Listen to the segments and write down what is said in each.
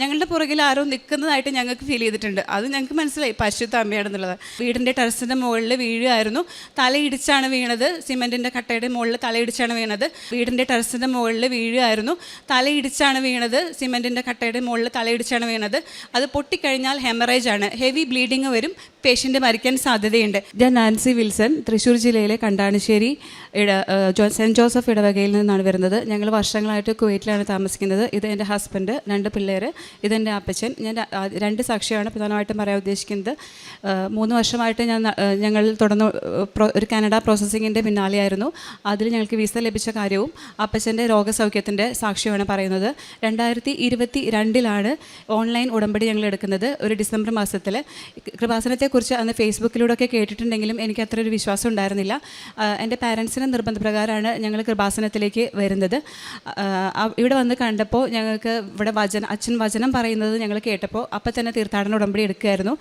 ഞങ്ങളുടെ പുറകിൽ ആരോ നിൽക്കുന്നതായിട്ട് ഞങ്ങൾക്ക് ഫീൽ ചെയ്തിട്ടുണ്ട്. അത് ഞങ്ങൾക്ക് മനസ്സിലായി. പരിശുദ്ധ അമ്മയാണെന്നുള്ളത്. വീടിന്റെ ടെറസിന്റെ മുകളിൽ വീഴുമായിരുന്നു തലയിടിച്ചാണ് വീണത്. സിമെന്റിന്റെ കട്ടയുടെ മുകളിൽ തലയിടിച്ചാണ് വീണത്. വീടിന്റെ ടെറസിന്റെ മുകളിൽ വീഴുമായിരുന്നു തലയിടിച്ചാണ് വീണത്. സിമെന്റിന്റെ കട്ടയുടെ മുകളിൽ തലയിടിച്ചാണ് വീണത്. അത് പൊട്ടിക്കഴിഞ്ഞാൽ ഹെമറേജ് ആണ്. ഹെവി ബ്ലീഡിങ് വരും. പേഷ്യന്റ് മരിക്കാൻ സാധ്യതയുണ്ട്. ഞാൻ നാൻസി വിൽസൺ തൃശ്ശൂർ ജില്ലയിലെ കണ്ടാണിശ്ശേരി സെന്റ് ജോസഫ് ഇടവകയിൽ നിന്നാണ് വരുന്നത്. ഞങ്ങൾ വർഷങ്ങളായിട്ട് കുവൈറ്റിലാണ് താമസിക്കുന്നത്. ഇത് എന്റെ ഹസ്ബൻഡ് രണ്ട് പിള്ളേർ ഇതെന്റെ അപ്പച്ചൻ. ഞാൻ രണ്ട് സാക്ഷിയാണ് പ്രധാനമായിട്ടും പറയാൻ ഉദ്ദേശിക്കുന്നത്. മൂന്ന് വർഷമായിട്ട് ഞാൻ ഞങ്ങൾ തുടർന്ന് ഒരു കാനഡ പ്രോസസ്സിങ്ങിന്റെ പിന്നാലെയായിരുന്നു. അതിൽ ഞങ്ങൾക്ക് വിസ ലഭിച്ച കാര്യവും അപ്പച്ചന്റെ രോഗസൗഖ്യത്തിന്റെ സാക്ഷ്യമാണ് പറയുന്നത്. രണ്ടായിരത്തി ഇരുപത്തി രണ്ടിലാണ് ഓൺലൈൻ ഉടമ്പടി ഞങ്ങൾ എടുക്കുന്നത് ഒരു ഡിസംബർ മാസത്തിൽ കൃപാസനത്തെക്കുറിച്ച് അന്ന് ഫേസ്ബുക്കിലൂടെയൊക്കെ കേട്ടിട്ടുണ്ടെങ്കിലും എനിക്ക് അത്ര ഒരു വിശ്വാസം ഉണ്ടായിരുന്നില്ല. എന്റെ പാരൻസിന്റെ നിർബന്ധപ്രകാരമാണ് ഞങ്ങൾ കൃപാസനത്തിലേക്ക് വരുന്നത്. ഇവിടെ വന്ന് കണ്ടപ്പോൾ ഞങ്ങൾക്ക് ഇവിടെ വചന അച്ഛൻ വചനം പറയുന്നത് ഞങ്ങൾ കേട്ടപ്പോൾ അപ്പം തന്നെ തീർത്ഥാടന ഉടമ്പടി എടുക്കുകയായിരുന്നു.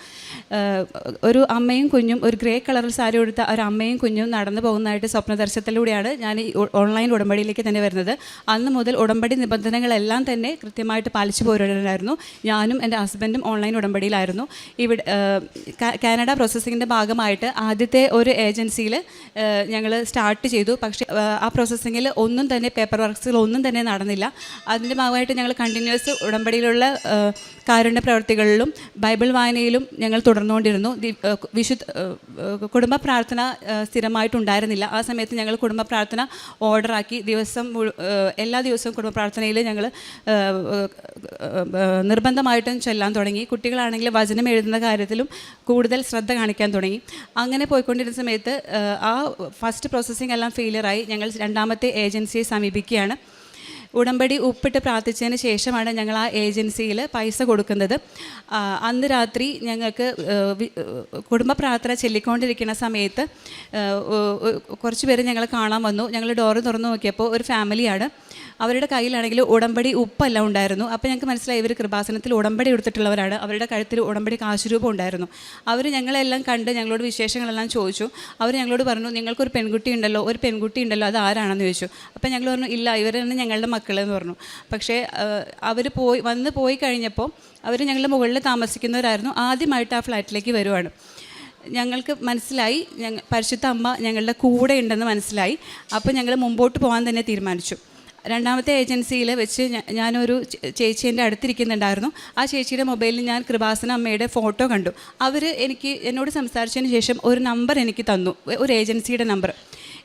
ഒരു അമ്മയും കുഞ്ഞും ഒരു ഗ്രേ കളറിൽ സാരി ഉടുത്ത ഒരു അമ്മയും കുഞ്ഞും നടന്നു പോകുന്നതായിട്ട് സ്വപ്നദർശനത്തിലൂടെയാണ് ഞാൻ ഈ ഓൺലൈൻ ഉടമ്പടിയിലേക്ക് തന്നെ വരുന്നത്. അന്ന് മുതൽ ഉടമ്പടി നിബന്ധനകളെല്ലാം തന്നെ കൃത്യമായിട്ട് പാലിച്ചു പോരുന്നുണ്ടായിരുന്നു ഞാനും എന്റെ ഹസ്ബൻഡും ഓൺലൈൻ ഉടമ്പടിയിലായിരുന്നു. ഇവിടെ കാനഡ പ്രോസസ്സിങ്ങിന്റെ ഭാഗമായിട്ട് ആദ്യത്തെ ഒരു ഏജൻസിയിൽ ഞങ്ങൾ സ്റ്റാർട്ട് ചെയ്തു. പക്ഷേ ആ പ്രോസസ്സിങ്ങിൽ ഒന്നും തന്നെ പേപ്പർ വർക്ക്സുകൾ ഒന്നും തന്നെ നടന്നില്ല. അതിന്റെ ഭാഗമായിട്ട് ഞങ്ങൾ കണ്ടിന്യൂസ് ഉടമ്പടിയിലുള്ള ഏഹ്, കാരുണ്യ പ്രവർത്തികളിലും ബൈബിൾ വായനയിലും ഞങ്ങൾ തുടർന്നുകൊണ്ടിരുന്നു. വിശുദ്ധ കുടുംബ പ്രാർത്ഥന സ്ഥിരമായിട്ടുണ്ടായിരുന്നില്ല. ആ സമയത്ത് ഞങ്ങൾ കുടുംബ പ്രാർത്ഥന ഓർഡറാക്കി. ദിവസം എല്ലാ ദിവസവും കുടുംബ പ്രാർത്ഥനയിൽ ഞങ്ങൾ നിർബന്ധമായിട്ടും ചൊല്ലാൻ തുടങ്ങി. കുട്ടികളാണെങ്കിൽ വചനം എഴുതുന്ന കാര്യത്തിലും കൂടുതൽ ശ്രദ്ധ കാണിക്കാൻ തുടങ്ങി. അങ്ങനെ പോയിക്കൊണ്ടിരുന്ന സമയത്ത് ആ ഫസ്റ്റ് പ്രോസസ്സിംഗ് എല്ലാം ഫെയിലിയറായി. ഞങ്ങൾ രണ്ടാമത്തെ ഏജൻസിയെ സമീപിക്കുകയാണ്. ഉടമ്പടി ഉപ്പിട്ട് പ്രാർത്ഥിച്ചതിന് ശേഷമാണ് ഞങ്ങൾ ആ ഏജൻസിയിൽ പൈസ കൊടുക്കുന്നത്. അന്ന് രാത്രി ഞങ്ങൾക്ക് കുടുംബ പ്രാർത്ഥന ചൊല്ലിക്കൊണ്ടിരിക്കുന്ന സമയത്ത് കുറച്ച് പേര് ഞങ്ങൾ കാണാൻ വന്നു. ഞങ്ങൾ ഡോറ് തുറന്നു നോക്കിയപ്പോൾ ഒരു ഫാമിലിയാണ്. അവരുടെ കയ്യിലാണെങ്കിൽ ഉടമ്പടി ഉപ്പെല്ലാം ഉണ്ടായിരുന്നു. അപ്പോൾ ഞങ്ങൾക്ക് മനസ്സിലായി ഇവർ കൃപാസനത്തിൽ ഉടമ്പടി എടുത്തിട്ടുള്ളവരാണ്. അവരുടെ കഴുത്തിൽ ഉടമ്പടി കാശുരൂപം ഉണ്ടായിരുന്നു. അവർ ഞങ്ങളെല്ലാം കണ്ട് ഞങ്ങളോട് വിശേഷങ്ങളെല്ലാം ചോദിച്ചു. അവർ ഞങ്ങളോട് പറഞ്ഞു നിങ്ങൾക്കൊരു പെൺകുട്ടി ഉണ്ടല്ലോ ഒരു പെൺകുട്ടി ഉണ്ടല്ലോ അത് ആരാണെന്ന് ചോദിച്ചു. അപ്പോൾ ഞങ്ങൾ പറഞ്ഞു ഇല്ല ഇവരാണ് ഞങ്ങളുടെ മക്കളെന്ന് പറഞ്ഞു. പക്ഷേ അവർ പോയി വന്ന് പോയി കഴിഞ്ഞപ്പോൾ അവർ ഞങ്ങളുടെ മുകളിൽ താമസിക്കുന്നവരായിരുന്നു. ആദ്യമായിട്ട് ആ ഫ്ലാറ്റിലേക്ക് വരുവാണ്. ഞങ്ങൾക്ക് മനസ്സിലായി ഞങ്ങൾ പരിശുദ്ധ അമ്മ ഞങ്ങളുടെ കൂടെ ഉണ്ടെന്ന് മനസ്സിലായി. അപ്പോൾ ഞങ്ങൾ മുമ്പോട്ട് പോകാൻ തന്നെ തീരുമാനിച്ചു. രണ്ടാമത്തെ ഏജൻസിയിൽ വെച്ച് ഞാനൊരു ചേച്ചി എന്റെ അടുത്തിരിക്കുന്നുണ്ടായിരുന്നു. ആ ചേച്ചിയുടെ മൊബൈലിൽ ഞാൻ കൃപാസന അമ്മയുടെ ഫോട്ടോ കണ്ടു. അവർ എനിക്ക് എന്നോട് സംസാരിച്ചതിന് ശേഷം ഒരു നമ്പർ എനിക്ക് തന്നു. ഒരു ഏജൻസിയുടെ നമ്പർ.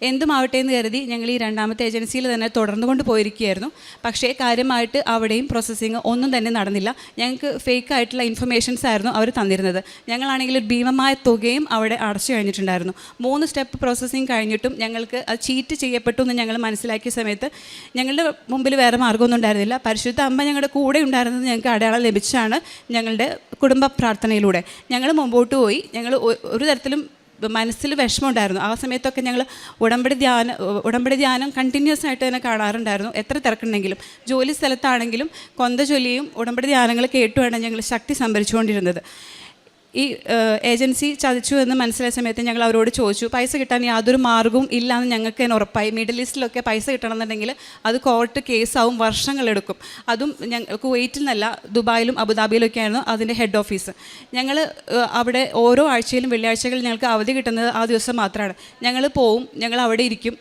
എന്തുമാവട്ടെ എന്ന് കരുതി ഞങ്ങൾ ഈ രണ്ടാമത്തെ ഏജൻസിയിൽ തന്നെ തുടർന്നു കൊണ്ട് പോയിരിക്കുകയായിരുന്നു. പക്ഷേ കാര്യമായിട്ട് അവിടെയും പ്രോസസ്സിങ് ഒന്നും തന്നെ നടന്നില്ല. ഞങ്ങൾക്ക് ഫേക്ക് ആയിട്ടുള്ള ഇൻഫർമേഷൻസ് ആയിരുന്നു അവർ തന്നിരുന്നത്. ഞങ്ങളാണെങ്കിൽ ഒരു ഭീമമായ തുകയും അവിടെ അടച്ചു കഴിഞ്ഞിട്ടുണ്ടായിരുന്നു. മൂന്ന് സ്റ്റെപ്പ് പ്രോസസ്സിങ് കഴിഞ്ഞിട്ടും ഞങ്ങൾക്ക് അത് ചീറ്റ് ചെയ്യപ്പെട്ടു എന്ന് ഞങ്ങൾ മനസ്സിലാക്കിയ സമയത്ത് ഞങ്ങളുടെ മുമ്പിൽ വേറെ മാർഗമൊന്നും ഉണ്ടായിരുന്നില്ല. പരിശുദ്ധ അമ്മ ഞങ്ങളുടെ കൂടെ ഉണ്ടായിരുന്നത് ഞങ്ങൾക്ക് അടയാളം ലഭിച്ചാണ് ഞങ്ങളുടെ കുടുംബ പ്രാർത്ഥനയിലൂടെ. ഞങ്ങൾ മുമ്പോട്ട് പോയി. ഞങ്ങൾ ഒരു തരത്തിലും മനസ്സിൽ വിഷമമുണ്ടായിരുന്നു. ആ സമയത്തൊക്കെ ഞങ്ങൾ ഉടമ്പടി ധ്യാനം ഉടമ്പടി ധ്യാനം കണ്ടിന്യൂസ് ആയിട്ട് തന്നെ കാണാറുണ്ടായിരുന്നു. എത്ര തിരക്കുണ്ടെങ്കിലും. ജോലി സ്ഥലത്താണെങ്കിലും കൊന്ത ചൊല്ലിയും ഉടമ്പടി ധ്യാനങ്ങൾ കേട്ടുമാണ് ഞങ്ങൾ ശക്തി സംഭരിച്ചുകൊണ്ടിരുന്നത്. ഈ ഏജൻസി ചതിച്ചു എന്ന് മനസ്സിലായ സമയത്ത് ഞങ്ങൾ അവരോട് ചോദിച്ചു പൈസ കിട്ടാൻ യാതൊരു മാർഗവും ഇല്ല എന്ന് ഞങ്ങൾക്ക് തന്നെ ഉറപ്പായി. മിഡിൽ ഈസ്റ്റിലൊക്കെ പൈസ കിട്ടണമെന്നുണ്ടെങ്കിൽ അത് കോർട്ട് കേസാവും വർഷങ്ങളെടുക്കും അതും ഞങ്ങൾ കുവൈറ്റിൽ നിന്നല്ല ദുബായിലും അബുദാബിയിലൊക്കെയായിരുന്നു അതിന്റെ ഹെഡ് ഓഫീസ്. ഞങ്ങൾ അവിടെ ഓരോ ആഴ്ചയിലും വെള്ളിയാഴ്ചകളിൽ ഞങ്ങൾക്ക് അവധി കിട്ടുന്നത് ആ ദിവസം മാത്രമാണ്. ഞങ്ങൾ പോവും ഞങ്ങൾ അവിടെ ഇരിക്കും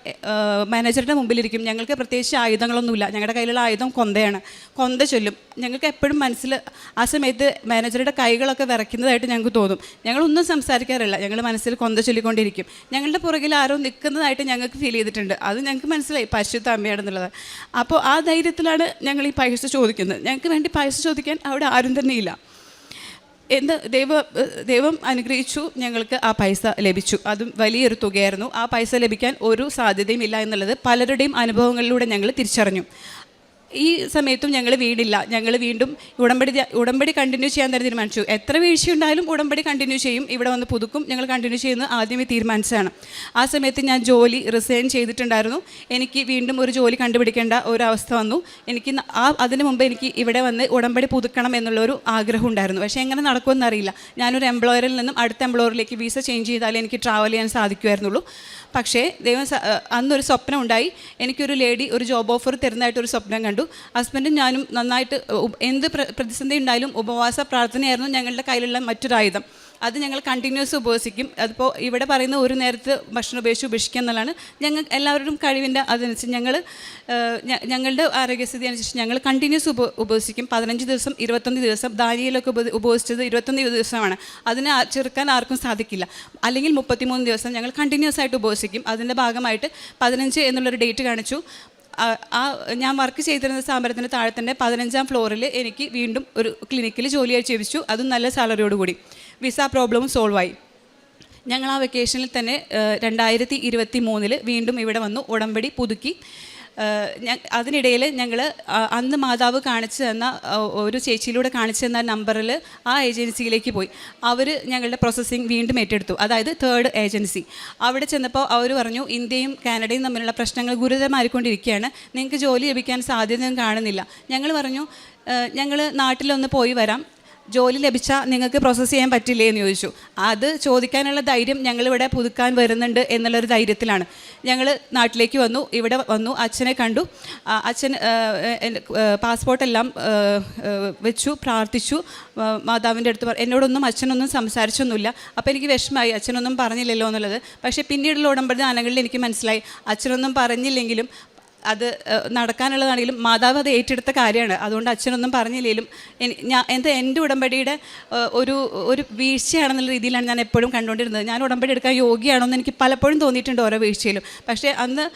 മാനേജറുടെ മുമ്പിലിരിക്കും. ഞങ്ങൾക്ക് പ്രത്യേകിച്ച് ആയുധങ്ങളൊന്നുമില്ല. ഞങ്ങളുടെ കയ്യിലുള്ള ആയുധം കൊന്തയാണ്. കൊന്ത ചൊല്ലും. ഞങ്ങൾക്ക് എപ്പോഴും മനസ്സിൽ ആ സമയത്ത് മാനേജറുടെ കൈകളൊക്കെ വിറയ്ക്കുന്നതായിട്ട് ഞങ്ങൾക്ക് തോന്നും. ഞങ്ങളൊന്നും സംസാരിക്കാറില്ല. ഞങ്ങൾ മനസ്സിൽ കൊന്ത ചൊല്ലിക്കൊണ്ടിരിക്കും. ഞങ്ങളുടെ പുറകിൽ ആരോ നിൽക്കുന്നതായിട്ട് ഞങ്ങൾക്ക് ഫീൽ ചെയ്തിട്ടുണ്ട്. അത് ഞങ്ങൾക്ക് മനസ്സിലായി. പരിശുദ്ധ അമ്മയാണെന്നുള്ളത്. അപ്പോൾ ആ ധൈര്യത്തിലാണ് ഞങ്ങൾ ഈ പൈസ ചോദിക്കുന്നത്. ഞങ്ങൾക്ക് വേണ്ടി പൈസ ചോദിക്കാൻ അവിടെ ആരും തന്നെ ഇല്ല. എന്ത് ദൈവ ദൈവം അനുഗ്രഹിച്ചു ഞങ്ങൾക്ക് ആ പൈസ ലഭിച്ചു. അതും വലിയൊരു തുകയായിരുന്നു. ആ പൈസ ലഭിക്കാൻ ഒരു സാധ്യതയും ഇല്ല എന്നുള്ളത് പലരുടെയും അനുഭവങ്ങളിലൂടെ ഞങ്ങൾ തിരിച്ചറിഞ്ഞു. ഈ സമയത്തും ഞങ്ങൾ വീടില്ല. ഞങ്ങൾ വീണ്ടും ഉടമ്പടി ഉടമ്പടി കണ്ടിന്യൂ ചെയ്യാൻ തന്നെ തീരുമാനിച്ചു. എത്ര വീഴ്ചയുണ്ടായാലും ഉടമ്പടി കണ്ടിന്യൂ ചെയ്യും. ഇവിടെ വന്ന് പുതുക്കും. ഞങ്ങൾ കണ്ടിന്യൂ ചെയ്യുന്നത് ആദ്യമേ തീരുമാനിച്ചതാണ്. ആ സമയത്ത് ഞാൻ ജോലി റിസൈൻ ചെയ്തിട്ടുണ്ടായിരുന്നു. എനിക്ക് വീണ്ടും ഒരു ജോലി കണ്ടുപിടിക്കേണ്ട ഒരു അവസ്ഥ വന്നു. എനിക്ക് ആ അതിന് മുമ്പ് എനിക്ക് ഇവിടെ വന്ന് ഉടമ്പടി പുതുക്കണം എന്നുള്ളൊരു ആഗ്രഹം ഉണ്ടായിരുന്നു. പക്ഷേ എങ്ങനെ നടക്കുമെന്ന് അറിയില്ല. ഞാനൊരു എംപ്ലോയറിൽ നിന്നും അടുത്ത എംപ്ലോയറിലേക്ക് വിസ ചേഞ്ച് ചെയ്താലേ എനിക്ക് ട്രാവൽ ചെയ്യാൻ സാധിക്കുമായിരുന്നുള്ളൂ. പക്ഷേ ദൈവം അന്നൊരു സ്വപ്നം ഉണ്ടായി. എനിക്കൊരു ലേഡി ഒരു ജോബ് ഓഫർ തരുന്നതായിട്ടൊരു സ്വപ്നം കണ്ടു. കണ്ടു ഹസ്ബൻഡും ഞാനും നന്നായിട്ട് എന്ത് പ്രതിസന്ധി ഉണ്ടായാലും ഉപവാസ പ്രാർത്ഥനയായിരുന്നു ഞങ്ങളുടെ കയ്യിലുള്ള മറ്റൊരു ആയുധം. അത് ഞങ്ങൾ കണ്ടിന്യൂസ് ഉപവസിക്കും. അതിപ്പോൾ ഇവിടെ പറയുന്ന ഒരു നേരത്തെ ഭക്ഷണം ഉപേക്ഷിച്ച് ഉപേക്ഷിക്കുക എന്നുള്ളതാണ്. ഞങ്ങൾ എല്ലാവരുടെയും കഴിവിന്റെ അതനുസരിച്ച് ഞങ്ങൾ ഞങ്ങളുടെ ആരോഗ്യസ്ഥിതി അനുസരിച്ച് ഞങ്ങൾ കണ്ടിന്യൂസ് ഉപ ഉപവസിക്കും. പതിനഞ്ച് ദിവസം ഇരുപത്തൊന്ന് ദിവസം ദാനിയിലൊക്കെ ഉപ ഉപവസിച്ചത് ഇരുപത്തൊന്ന് ദിവസമാണ്. അതിനെ ചെറുക്കാൻ ആർക്കും സാധിക്കില്ല. അല്ലെങ്കിൽ മുപ്പത്തിമൂന്ന് ദിവസം ഞങ്ങൾ കണ്ടിന്യൂസ് ആയിട്ട് ഉപവസിക്കും. അതിന്റെ ഭാഗമായിട്ട് പതിനഞ്ച് എന്നുള്ളൊരു ഡേറ്റ് കാണിച്ചു. ആ- ഞാൻ വർക്ക് ചെയ്തിരുന്ന സ്ഥാപനത്തിന്റെ താഴെ തന്നെ പതിനഞ്ചാം ഫ്ലോറിൽ എനിക്ക് വീണ്ടും ഒരു ക്ലിനിക്കിൽ ജോലിയായി ചോദിച്ചു അതും നല്ല സാലറിയോട് കൂടി. വിസ പ്രോബ്ലവും സോൾവ് ആയി. ഞങ്ങൾ ആ വെക്കേഷനിൽ തന്നെ രണ്ടായിരത്തി ഇരുപത്തി മൂന്നിൽ വീണ്ടും ഇവിടെ വന്നു. ഉടമ്പടി പുതുക്കി. അതിനിടയിൽ ഞങ്ങൾ അന്ന് മാതാവ് കാണിച്ചു തന്ന ഒരു ചേച്ചിയിലൂടെ കാണിച്ചു തന്ന നമ്പറിൽ ആ ഏജൻസിയിലേക്ക് പോയി. അവർ ഞങ്ങളുടെ പ്രോസസ്സിങ് വീണ്ടും ഏറ്റെടുത്തു. അതായത് തേർഡ് ഏജൻസി. അവിടെ ചെന്നപ്പോൾ അവർ പറഞ്ഞു ഇന്ത്യയും കാനഡയും തമ്മിലുള്ള പ്രശ്നങ്ങൾ ഗുരുതരമായിക്കൊണ്ടിരിക്കുകയാണ്. നിങ്ങൾക്ക് ജോലി ലഭിക്കാൻ സാധ്യതയൊന്നും കാണുന്നില്ല. ഞങ്ങൾ പറഞ്ഞു ഞങ്ങൾ നാട്ടിലൊന്ന് പോയി വരാം. ജോലി ലഭിച്ചാൽ നിങ്ങൾക്ക് പ്രോസസ്സ് ചെയ്യാൻ പറ്റില്ലേ എന്ന് ചോദിച്ചു. അത് ചോദിക്കാനുള്ള ധൈര്യം ഞങ്ങളിവിടെ പുതുക്കാൻ വരുന്നുണ്ട് എന്നുള്ളൊരു ധൈര്യത്തിലാണ്. ഞങ്ങൾ നാട്ടിലേക്ക് വന്നു ഇവിടെ വന്നു അച്ഛനെ കണ്ടു. അച്ഛൻ പാസ്പോർട്ടെല്ലാം വെച്ചു പ്രാർത്ഥിച്ചു. മാതാവിന്റെ അടുത്ത് എന്നോടൊന്നും അച്ഛനൊന്നും സംസാരിച്ചൊന്നുമില്ല. അപ്പോൾ എനിക്ക് വിഷമമായി അച്ഛനൊന്നും പറഞ്ഞില്ലല്ലോ എന്നുള്ളത്. പക്ഷേ പിന്നീടുള്ള ഉടമ്പടി ആനകളിൽ എനിക്ക് മനസ്സിലായി. അച്ഛനൊന്നും പറഞ്ഞില്ലെങ്കിലും അത് നടക്കാനുള്ളതാണെങ്കിലും മാതാവ് അത് ഏറ്റെടുത്ത കാര്യമാണ്. അതുകൊണ്ട് അച്ഛനൊന്നും പറഞ്ഞില്ലെങ്കിലും ഞാൻ എന്താ എന്റെ ഉടമ്പടിയുടെ ഒരു ഒരു വീഴ്ചയാണെന്നുള്ള രീതിയിലാണ് ഞാൻ എപ്പോഴും കണ്ടുകൊണ്ടിരുന്നത്. ഞാൻ ഉടമ്പടി എടുക്കാൻ യോഗ്യയാണോന്ന് എനിക്ക് പലപ്പോഴും തോന്നിയിട്ടുണ്ട് ഓരോ വീഴ്ചയിലും. പക്ഷേ അന്ന്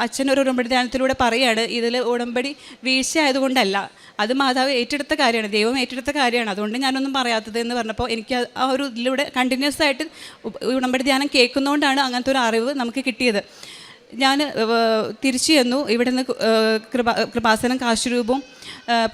അച്ഛൻ ഒരു ഉടമ്പടി ധ്യാനത്തിലൂടെ പറയുകയാണ് ഇതിൽ ഉടമ്പടി വീഴ്ച ആയതുകൊണ്ടല്ല അത് മാതാവ് ഏറ്റെടുത്ത കാര്യമാണ് ദൈവം ഏറ്റെടുത്ത കാര്യമാണ്. അതുകൊണ്ട് ഞാനൊന്നും പറയാത്തത് എന്ന് പറഞ്ഞപ്പോൾ എനിക്ക് ആ- ഒരു ഇതിലൂടെ കണ്ടിന്യൂസ് ആയിട്ട് ഉടമ്പടി ധ്യാനം കേൾക്കുന്നതുകൊണ്ടാണ് അങ്ങനത്തെ ഒരു അറിവ് നമുക്ക് കിട്ടിയത്. ഞാൻ തിരിച്ചു ചെന്നു. ഇവിടെ നിന്ന് കൃപ കൃപാസനം കാശുരൂപവും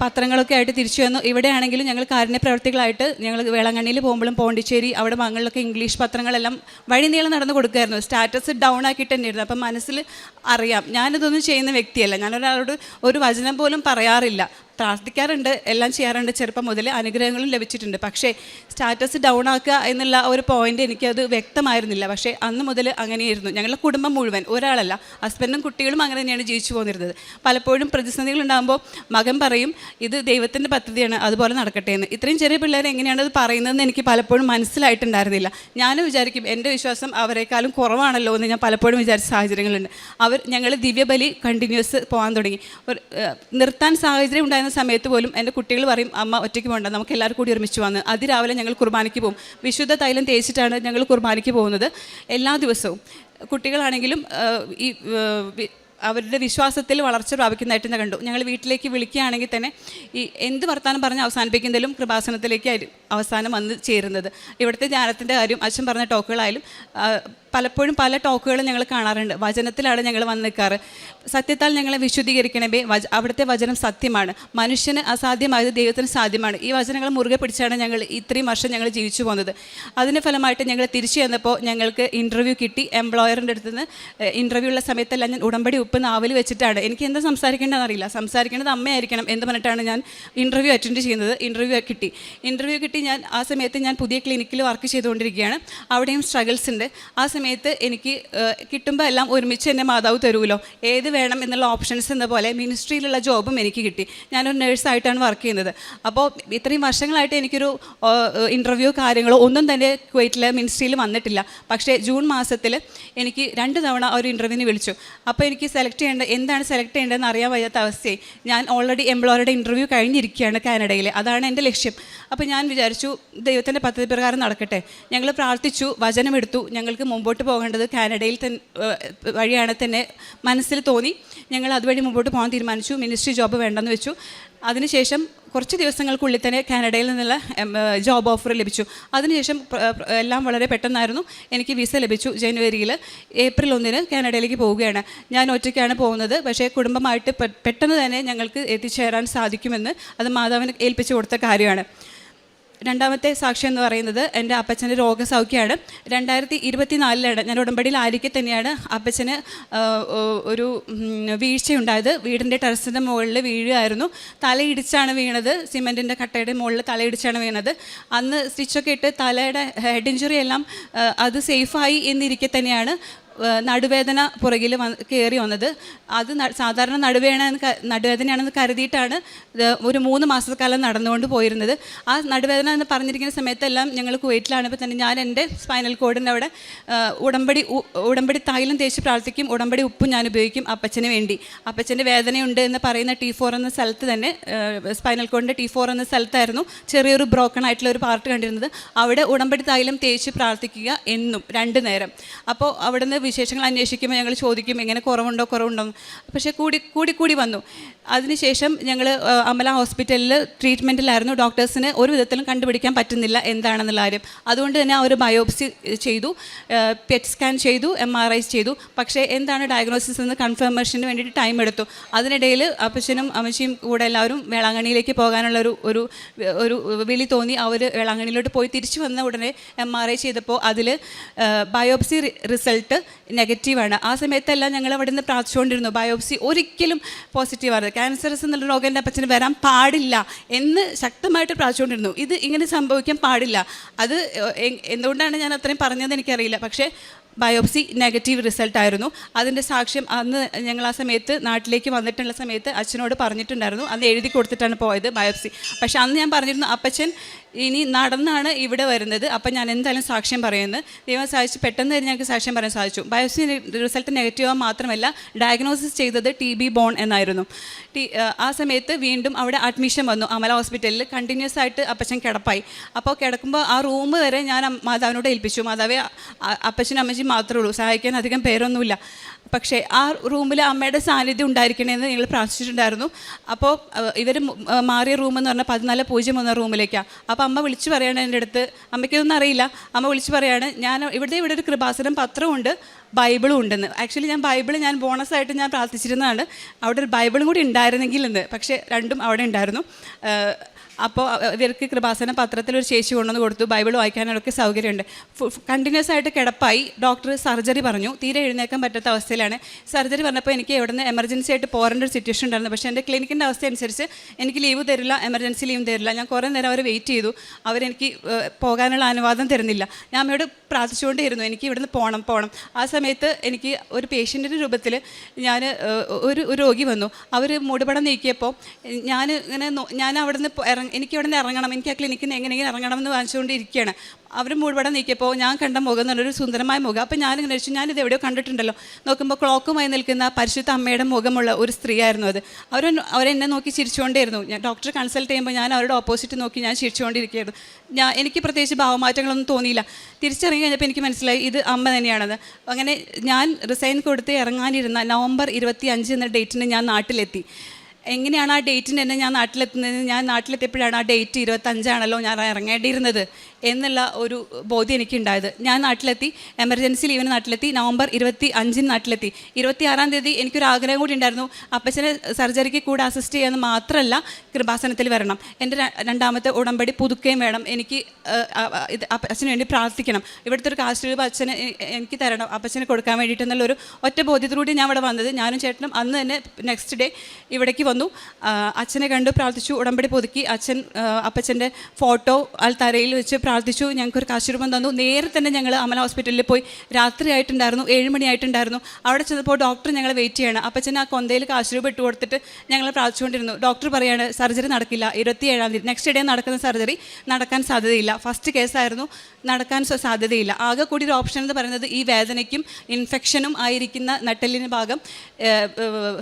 പത്രങ്ങളൊക്കെ ആയിട്ട് തിരിച്ചു വന്നു ഇവിടെയാണെങ്കിലും ഞങ്ങൾ കാരുണ്യ പ്രവർത്തികളായിട്ട് ഞങ്ങൾ വേളാങ്കണ്ണിയിൽ പോകുമ്പോഴും പോണ്ടിച്ചേരി അവിടെ മങ്ങളിലൊക്കെ ഇംഗ്ലീഷ് പത്രങ്ങളെല്ലാം വഴി നീളം നടന്നു കൊടുക്കുമായിരുന്നു സ്റ്റാറ്റസ് ഡൗൺ ആക്കിയിട്ട് തന്നെയായിരുന്നു അപ്പം മനസ്സിൽ അറിയാം. ഞാനിതൊന്നും ചെയ്യുന്ന വ്യക്തിയല്ല. ഞാനൊരാളോട് ഒരു വചനം പോലും പറയാറില്ല. പ്രാർത്ഥിക്കാറുണ്ട് എല്ലാം ചെയ്യാറുണ്ട്. ചെറുപ്പം മുതൽ അനുഗ്രഹങ്ങളും ലഭിച്ചിട്ടുണ്ട്. പക്ഷേ സ്റ്റാറ്റസ് ഡൗൺ ആക്കുക എന്നുള്ള ഒരു പോയിന്റ് എനിക്കത് വ്യക്തമായിരുന്നില്ല. പക്ഷേ അന്ന് മുതൽ അങ്ങനെയായിരുന്നു. ഞങ്ങളുടെ കുടുംബം മുഴുവൻ ഒരാളല്ല ഹസ്ബൻഡും കുട്ടികളും അങ്ങനെ തന്നെയാണ് ജീവിച്ചു പോന്നിരുന്നത്. പലപ്പോഴും പ്രതിസന്ധികൾ ഉണ്ടാകുമ്പോൾ മകൻ പറയും ഇത് ദൈവത്തിന്റെ പദ്ധതിയാണ് അതുപോലെ നടക്കട്ടെ എന്ന്. ഇത്രയും ചെറിയ പിള്ളേർ എങ്ങനെയാണ് അത് പറയുന്നതെന്ന് എനിക്ക് പലപ്പോഴും മനസ്സിലായിട്ടുണ്ടായിരുന്നില്ല. ഞാനും വിചാരിക്കും എന്റെ വിശ്വാസം അവരെക്കാളും കുറവാണല്ലോ എന്ന് ഞാൻ പലപ്പോഴും വിചാരിച്ച സാഹചര്യങ്ങളുണ്ട്. അവർ ഞങ്ങൾ ദിവ്യബലി കണ്ടിന്യൂസ് പോകാൻ തുടങ്ങി. നിർത്താൻ സാഹചര്യം ഉണ്ടായിരുന്ന സമയത്ത് പോലും എന്റെ കുട്ടികൾ പറയും അമ്മ ഒറ്റയ്ക്ക് പോകണ്ട നമുക്ക് എല്ലാവരും കൂടി ഒരുമിച്ച് വന്ന്. അതിരാവിലെ ഞങ്ങൾ കുർബാനയ്ക്ക് പോകും. വിശുദ്ധ തൈലം തേച്ചിട്ടാണ് ഞങ്ങൾ കുർബാനയ്ക്ക് പോകുന്നത്. എല്ലാ ദിവസവും കുട്ടികളാണെങ്കിലും ഈ അവരുടെ വിശ്വാസത്തിൽ വളർച്ച പ്രാപിക്കുന്നതായിട്ട് ഞാൻ കണ്ടു. ഞങ്ങൾ വീട്ടിലേക്ക് വിളിക്കുകയാണെങ്കിൽ തന്നെ ഈ എന്ത് വർത്താനം പറഞ്ഞ് അവസാനിപ്പിക്കുന്നതിലും കൃപാസനത്തിലേക്കായിരിക്കും അവസാനം വന്ന് ചേരുന്നത്. ഇവിടുത്തെ ധ്യാനത്തിന്റെ കാര്യം അച്ഛൻ പറഞ്ഞ ടോക്കുകളായാലും പലപ്പോഴും പല ടോക്കുകളും ഞങ്ങൾ കാണാറുണ്ട്. വചനത്തിലാണ് ഞങ്ങൾ വന്ന് നിൽക്കാറ്. സത്യത്താൽ ഞങ്ങളെ വിശുദ്ധീകരിക്കണമേ വച അവിടുത്തെ വചനം സത്യമാണ്. മനുഷ്യന് അസാധ്യമായത് ദൈവത്തിന് സാധ്യമാണ്. ഈ വചനങ്ങൾ മുറുകെ പിടിച്ചാണ് ഞങ്ങൾ ഇത്രയും വർഷം ഞങ്ങൾ ജീവിച്ചു പോകുന്നത്. അതിന്റെ ഫലമായിട്ട് ഞങ്ങൾ തിരിച്ചു ചെന്നപ്പോൾ ഞങ്ങൾക്ക് ഇന്റർവ്യൂ കിട്ടി. എംപ്ലോയറിന്റെ അടുത്ത് നിന്ന് ഇന്റർവ്യൂ ഉള്ള സമയത്തെല്ലാം ഞാൻ ഉടമ്പടി ഉപ്പ് നാവിൽ വെച്ചിട്ടാണ്. എനിക്ക് എന്താ സംസാരിക്കേണ്ടതെന്ന് അറിയില്ല. സംസാരിക്കേണ്ടത് അമ്മയായിരിക്കണം എന്ന് പറഞ്ഞിട്ടാണ് ഞാൻ ഇന്റർവ്യൂ അറ്റൻഡ് ചെയ്യുന്നത്. ഇന്റർവ്യൂ കിട്ടി. ഇന്റർവ്യൂ കിട്ടി ഞാൻ ആ സമയത്ത് ഞാൻ പുതിയ ക്ലിനിക്കിൽ വർക്ക് ചെയ്തുകൊണ്ടിരിക്കുകയാണ്. അവിടെയും സ്ട്രഗിൾസ് ഉണ്ട്. ആ എനിക്ക് കിട്ടുമ്പോൾ എല്ലാം ഒരുമിച്ച് എന്റെ മാതാവ് തരുമല്ലോ ഏത് വേണം എന്നുള്ള ഓപ്ഷൻസ് എന്ന പോലെ മിനിസ്ട്രിയിലുള്ള ജോബും എനിക്ക് കിട്ടി. ഞാനൊരു നേഴ്സായിട്ടാണ് വർക്ക് ചെയ്യുന്നത്. അപ്പോൾ ഇത്രയും വർഷങ്ങളായിട്ട് എനിക്കൊരു ഇന്റർവ്യൂ കാര്യങ്ങളോ ഒന്നും തന്നെ കുവൈറ്റിലെ മിനിസ്ട്രിയിൽ വന്നിട്ടില്ല. പക്ഷേ ജൂൺ മാസത്തിൽ എനിക്ക് രണ്ട് തവണ ഒരു ഇന്റർവ്യൂവിന് വിളിച്ചു. അപ്പോൾ എനിക്ക് സെലക്ട് ചെയ്യേണ്ട എന്താണ് സെലക്ട് ചെയ്യേണ്ടതെന്ന് അറിയാൻ വയ്യാത്ത അവസ്ഥയായി. ഞാൻ ഓൾറെഡി എംപ്ലോയറുടെ ഇന്റർവ്യൂ കഴിഞ്ഞിരിക്കുകയാണ് കാനഡയിൽ അതാണ് എന്റെ ലക്ഷ്യം. അപ്പോൾ ഞാൻ വിചാരിച്ചു ദൈവത്തിന്റെ പദ്ധതി പ്രകാരം നടക്കട്ടെ. ഞങ്ങൾ പ്രാർത്ഥിച്ചു വചനമെടുത്തു. ഞങ്ങൾക്ക് മുമ്പോട്ട് പോകേണ്ടത് കാനഡയിൽ തന്നെ വഴിയാണ് തന്നെ മനസ്സിൽ തോന്നി. ഞങ്ങൾ അതുവഴി മുമ്പോട്ട് പോകാൻ തീരുമാനിച്ചു. മിനിസ്ട്രി ജോബ് വേണ്ടെന്ന് വെച്ചു. അതിനുശേഷം കുറച്ച് ദിവസങ്ങൾക്കുള്ളിൽ തന്നെ കാനഡയിൽ നിന്നുള്ള ജോബ് ഓഫർ ലഭിച്ചു. അതിനുശേഷം എല്ലാം വളരെ പെട്ടെന്നായിരുന്നു. എനിക്ക് വിസ ലഭിച്ചു ജനുവരിയിൽ ഏപ്രിൽ ഒന്നിന് കാനഡയിലേക്ക് പോവുകയാണ്. ഞാൻ ഒറ്റയ്ക്കാണ് പോകുന്നത്. പക്ഷേ കുടുംബമായിട്ട് പെട്ടെന്ന് തന്നെ ഞങ്ങൾക്ക് എത്തിച്ചേരാൻ സാധിക്കുമെന്ന് അത് മാതാവിന് ഏൽപ്പിച്ചു കൊടുത്ത കാര്യമാണ്. രണ്ടാമത്തെ സാക്ഷ്യം എന്ന് പറയുന്നത് എന്റെ അപ്പച്ചന്റെ രോഗസൗഖ്യമാണ്. രണ്ടായിരത്തി ഇരുപത്തിനാലിലാണ് ഞാൻ ഉടമ്പടിയിൽ ആയിരിക്കെ തന്നെയാണ് അപ്പച്ചന് ഒരു വീഴ്ച വീഴ്ചയുണ്ടായത്. വീടിന്റെ ടെറസിന്റെ മുകളിൽ വീഴുകയായിരുന്നു. തലയിടിച്ചാണ് വീണത്. സിമെന്റിന്റെ കട്ടയുടെ മുകളിൽ തലയിടിച്ചാണ് വീണത്. അന്ന് സ്റ്റിച്ചൊക്കെ ഇട്ട് തലയുടെ ഹെഡ് ഇഞ്ചുറി എല്ലാം അത് സേഫായി എന്നിരിക്കെ തന്നെയാണ്. നടുവേദന പുറകിൽ വന്ന് കയറി വന്നത്. അത് സാധാരണ നടുവേദന നടുവേദനയാണെന്ന് കരുതിയിട്ടാണ് ഒരു മൂന്ന് മാസക്കാലം നടന്നുകൊണ്ട് പോയിരുന്നത്. ആ നടുവേദന എന്ന് പറഞ്ഞിരിക്കുന്ന സമയത്തെല്ലാം ഞങ്ങൾ കുവൈറ്റിലാണിപ്പോൾ തന്നെ ഞാൻ എന്റെ സ്പൈനൽ കോഡിന്റെ അവിടെ ഉടമ്പടി ഉടമ്പടി തൈലം തേച്ച് പ്രാർത്ഥിക്കും. ഉടമ്പടി ഉപ്പും ഞാൻ ഉപയോഗിക്കും അപ്പച്ചന് വേണ്ടി. അപ്പച്ചന്റെ വേദനയുണ്ട് എന്ന് പറയുന്ന ടി ഫോർ എന്ന സ്ഥലത്ത് തന്നെ സ്പൈനൽ കോഡിന്റെ ടി ഫോർ എന്ന സ്ഥലത്തായിരുന്നു ചെറിയൊരു ബ്രോക്കൺ ആയിട്ടുള്ള ഒരു പാർട്ട് കണ്ടിരുന്നത്. അവിടെ ഉടമ്പടി തൈലം തേച്ച് പ്രാർത്ഥിക്കുക എന്നും രണ്ട് നേരം. അപ്പോൾ അവിടുന്ന് വിശേഷങ്ങൾ അന്വേഷിക്കുമ്പോൾ ഞങ്ങൾ ചോദിക്കും എങ്ങനെ കുറവുണ്ടോ കുറവുണ്ടോ? പക്ഷേ കൂടി കൂടി കൂടി വന്നു. അതിനുശേഷം ഞങ്ങൾ അമല ഹോസ്പിറ്റലിൽ ട്രീറ്റ്മെന്റിലായിരുന്നു ഡോക്ടേഴ്സിന് ഒരു വിധത്തിലും കണ്ടുപിടിക്കാൻ പറ്റുന്നില്ല എന്താണെന്നുള്ള കാര്യം. അതുകൊണ്ട് തന്നെ അവർ ബയോപ്സി ചെയ്തു. പെറ്റ് സ്കാൻ ചെയ്തു എം ആർ ഐ ചെയ്തു. പക്ഷേ എന്താണ് ഡയഗ്നോസിസ് എന്ന് കൺഫർമേഷന് വേണ്ടിയിട്ട് ടൈം എടുത്തു. അതിനിടയിൽ അപ്പച്ചനും അമ്മച്ചിയും കൂടെ എല്ലാവരും വേളാങ്കണ്ണിയിലേക്ക് പോകാനുള്ള ഒരു ഒരു ഒരു വിളി തോന്നി. അവർ വേളാങ്കണ്ണിയിലോട്ട് പോയി തിരിച്ചു വന്ന ഉടനെ എം ആർ ഐ ചെയ്തപ്പോൾ അതിൽ ബയോപ്സി റിസൾട്ട് നെഗറ്റീവാണ്. ആ സമയത്തെല്ലാം ഞങ്ങൾ അവിടെ നിന്ന് പ്രാർത്ഥിച്ചുകൊണ്ടിരുന്നു. ബയോപ്സി ഒരിക്കലും പോസിറ്റീവാണ് ക്യാൻസറസ് എന്നുള്ള രോഗം എന്റെ അപ്പച്ചന് വരാൻ പാടില്ല എന്ന് ശക്തമായിട്ട് പ്രാർത്ഥിച്ചുകൊണ്ടിരുന്നു. ഇത് ഇങ്ങനെ സംഭവിക്കാൻ പാടില്ല. അത് എന്തുകൊണ്ടാണ് ഞാൻ അത്രയും പറഞ്ഞതെന്ന് എനിക്കറിയില്ല. പക്ഷേ ബയോപ്സി നെഗറ്റീവ് റിസൾട്ട് ആയിരുന്നു. അതിന്റെ സാക്ഷ്യം അന്ന് ഞങ്ങൾ ആ സമയത്ത് നാട്ടിലേക്ക് വന്നിട്ടുള്ള സമയത്ത് അച്ഛനോട് പറഞ്ഞിട്ടുണ്ടായിരുന്നു. അന്ന് എഴുതി കൊടുത്തിട്ടാണ് പോയത് ബയോപ്സി. പക്ഷെ അന്ന് ഞാൻ പറഞ്ഞിരുന്നു അപ്പച്ചൻ ഇനി നടന്നാണ് ഇവിടെ വരുന്നത്. അപ്പം ഞാൻ എന്തായാലും സാക്ഷ്യം പറയുന്നത് ദൈവം സാധിച്ചു പെട്ടെന്ന് തന്നെ ഞങ്ങൾക്ക് സാക്ഷ്യം പറയാൻ സാധിച്ചു. ബയോപ്സി റിസൾട്ട് നെഗറ്റീവ് മാത്രമല്ല ഡയഗ്നോസിസ് ചെയ്തത് ടി ബി ബോൺ എന്നായിരുന്നു. ടി ആ സമയത്ത് വീണ്ടും അവിടെ അഡ്മിഷൻ വന്നു. അമല ഹോസ്പിറ്റലിൽ കണ്ടിന്യൂസ് ആയിട്ട് അപ്പച്ചൻ കിടപ്പായി. അപ്പോൾ കിടക്കുമ്പോൾ ആ റൂം വരെ ഞാൻ മാതാവിനോട് ഏൽപ്പിച്ചു. മാതാവെ അപ്പച്ചനും അമ്മച്ചി മാത്രമേ ഉള്ളൂ. സഹായിക്കാൻ അധികം പേരൊന്നുമില്ല. പക്ഷേ ആ റൂമിൽ അമ്മയുടെ സാന്നിധ്യം ഉണ്ടായിരിക്കണമെന്ന് ഞങ്ങൾ പ്രാർത്ഥിച്ചിട്ടുണ്ടായിരുന്നു. അപ്പോൾ ഇവർ മാറിയ റൂം എന്ന് പറഞ്ഞാൽ പതിനാല് പൂജ്യം എന്ന റൂമിലേക്കാണ് അപ്പോൾ അമ്മ വിളിച്ചു പറയാണ് എന്റെ അടുത്ത്. അമ്മയ്ക്കൊന്നും അറിയില്ല. അമ്മ വിളിച്ചു പറയാണ് ഞാൻ ഇവിടെ ഇവിടെ ഒരു കൃപാസനം പത്രമുണ്ട് ബൈബിളും ഉണ്ടെന്ന്. ആക്ച്വലി ഞാൻ ബൈബിൾ ഞാൻ ബോണസായിട്ട് ഞാൻ പ്രാർത്ഥിച്ചിരുന്നതാണ്. അവിടെ ഒരു ബൈബിളും കൂടി ഉണ്ടായിരുന്നെങ്കിൽ എന്ന് പക്ഷേ രണ്ടും അവിടെ ഉണ്ടായിരുന്നു. അപ്പോൾ ഇവർക്ക് കൃപാസന പത്രത്തിൽ ഒരു ചേച്ചി കൊണ്ടുവന്ന് കൊടുത്തു. ബൈബിൾ വായിക്കാനൊക്കെ സൗകര്യമുണ്ട്. കണ്ടിന്യൂസ് ആയിട്ട് കിടപ്പായി. ഡോക്ടർ സർജറി പറഞ്ഞു. തീരെ എഴുന്നേക്കാൻ പറ്റാത്ത അവസ്ഥയിലാണ്. സർജറി പറഞ്ഞപ്പോൾ എനിക്ക് എവിടെ നിന്ന് എമർജൻസി ആയിട്ട് പോരേണ്ട ഒരു സിറ്റുവേഷൻ ഉണ്ടായിരുന്നു. പക്ഷേ എന്റെ ക്ലിനിക്കിന്റെ അവസ്ഥ അനുസരിച്ച് എനിക്ക് ലീവ് തരില്ല എമർജൻസി ലീവ് തരില്ല. ഞാൻ കുറേ നേരം അവർ വെയിറ്റ് ചെയ്തു. അവരെനിക്ക് പോകാനുള്ള അനുവാദം തരുന്നില്ല. ഞാൻ അമ്മയോട് പ്രാർത്ഥിച്ചുകൊണ്ടേയിരുന്നു എനിക്ക് ഇവിടുന്ന് പോകണം പോകണം ആ സമയത്ത് എനിക്ക് ഒരു പേഷ്യന്റിന്റെ രൂപത്തിൽ ഞാൻ ഒരു ഒരു രോഗി വന്നു. അവർ മൂടുപടം നീക്കിയപ്പോൾ ഞാൻ ഇങ്ങനെ ഞാൻ അവിടുന്ന് ഇറങ്ങ എനിക്ക് ഇവിടെ നിന്ന് ഇറങ്ങണം എനിക്ക് ആ ക്ലിനിക്കിൽ നിന്ന് എങ്ങനെയെങ്കിലും ഇറങ്ങണം എന്ന് വാങ്ങിച്ചുകൊണ്ടിരിക്കുകയാണ്. അവർ മുഴുവൻ നീക്കിയപ്പോൾ ഞാൻ കണ്ട മുഖം നല്ലൊരു സുന്ദരമായ മുഖം. അപ്പോൾ ഞാനിങ്ങനെ വെച്ചു ഞാനിത് എവിടെയോ കണ്ടിട്ടുണ്ടല്ലോ. നോക്കുമ്പോൾ ക്ലോക്കുമായി നിൽക്കുന്ന പരിശുദ്ധ അമ്മയുടെ മുഖമുള്ള ഒരു സ്ത്രീയായിരുന്നു അത്. അവർ അവരെന്നെ നോക്കി ചിരിച്ചുകൊണ്ടേയിരുന്നു. ഞാൻ ഡോക്ടറെ കൺസൾട്ട് ചെയ്യുമ്പോൾ ഞാൻ അവരുടെ ഓപ്പോസിറ്റ് നോക്കി ഞാൻ ചിരിച്ചുകൊണ്ടിരിക്കുകയായിരുന്നു. ഞാൻ എനിക്ക് പ്രത്യേകിച്ച് ഭാവമാറ്റങ്ങളൊന്നും തോന്നിയില്ല. തിരിച്ചിറങ്ങി കഴിഞ്ഞപ്പോൾ എനിക്ക് മനസ്സിലായി ഇത് അമ്മ തന്നെയാണത്. അങ്ങനെ ഞാൻ റിസൈൻ കൊടുത്ത് ഇറങ്ങാനിരുന്ന നവംബർ ഇരുപത്തി അഞ്ച് എന്ന ഡേറ്റിന് ഞാൻ നാട്ടിലെത്തി. എങ്ങനെയാണ് ആ ഡേറ്റിന് തന്നെ ഞാൻ നാട്ടിലെത്തുന്നത്? ഞാൻ നാട്ടിലെത്തിയപ്പോഴാണ് ആ ഡേറ്റ് ഇരുപത്തഞ്ചാണല്ലോ ഞാൻ ഇറങ്ങേണ്ടിയിരുന്നത്. എന്നുള്ള ഒരു ബോധ്യം എനിക്കുണ്ടായത്. ഞാൻ നാട്ടിലെത്തി എമർജൻസി ലീവിന് നാട്ടിലെത്തി നവംബർ ഇരുപത്തി അഞ്ചിന് നാട്ടിലെത്തി. ഇരുപത്തി ആറാം തീയതി എനിക്കൊരു ആഗ്രഹം കൂടി ഉണ്ടായിരുന്നു. അപ്പച്ചനെ സർജറിക്ക് കൂടെ അസിസ്റ്റ് ചെയ്യാമെന്ന് മാത്രമല്ല കൃപാസനത്തിൽ വരണം. എന്റെ രണ്ടാമത്തെ ഉടമ്പടി പുതുക്കുകയും വേണം. എനിക്ക് ഏഹ്, അ- അ- ഇത് അപ്പച്ചന് വേണ്ടി പ്രാർത്ഥിക്കണം. ഇവിടുത്തെ ഒരു കാശ് രൂപ അച്ഛന് എനിക്ക് തരണം അപ്പച്ചന് കൊടുക്കാൻ വേണ്ടിയിട്ട് എന്നുള്ളൊരു ഒറ്റ ബോധ്യത്തിലൂടെ ഞാൻ ഇവിടെ വന്നത്. ഞാനും ചേട്ടനും അന്ന് തന്നെ നെക്സ്റ്റ് ഡേ ഇവിടേക്ക് വന്നു. അച്ഛനെ കണ്ടു പ്രാർത്ഥിച്ചു ഉടമ്പടി പുതുക്കി. അച്ഛൻ അപ്പച്ചന്റെ ഫോട്ടോ ആൽത്തറയിൽ വെച്ച് പ്രാർത്ഥിച്ചു. ഞങ്ങൾക്കൊരു ഒരു രൂപം തന്നു. നേരെ തന്നെ ഞങ്ങൾ അമല ഹോസ്പിറ്റലിൽ പോയി. രാത്രി ആയിട്ടുണ്ടായിരുന്നു. ഏഴുമണിയായിട്ടുണ്ടായിരുന്നു അവിടെ ചെന്നപ്പോൾ ഡോക്ടർ ഞങ്ങളെ വെയിറ്റ് ചെയ്യണം. അപ്പച്ചൻ ആ കൊന്തയിൽ കാശ് ഇട്ട് കൊടുത്തിട്ട് ഞങ്ങൾ പ്രാർത്ഥിച്ചുകൊണ്ടിരുന്നു. ഡോക്ടർ പറയാണ് സർജറി നടക്കില്ല. ഇരുപത്തി ഏഴാം തീയതി. നെക്സ്റ്റ് ഡേ നടക്കുന്ന സർജറി നടക്കാൻ സാധ്യതയില്ല. ഫസ്റ്റ് കേസായിരുന്നു നടക്കാൻ സാധ്യതയില്ല. ആകെ കൂടി ഒരു ഓപ്ഷൻ എന്ന് പറയുന്നത് ഈ വേദനയ്ക്കും ഇൻഫെക്ഷനും ആയിരിക്കുന്ന നട്ടലിന് ഭാഗം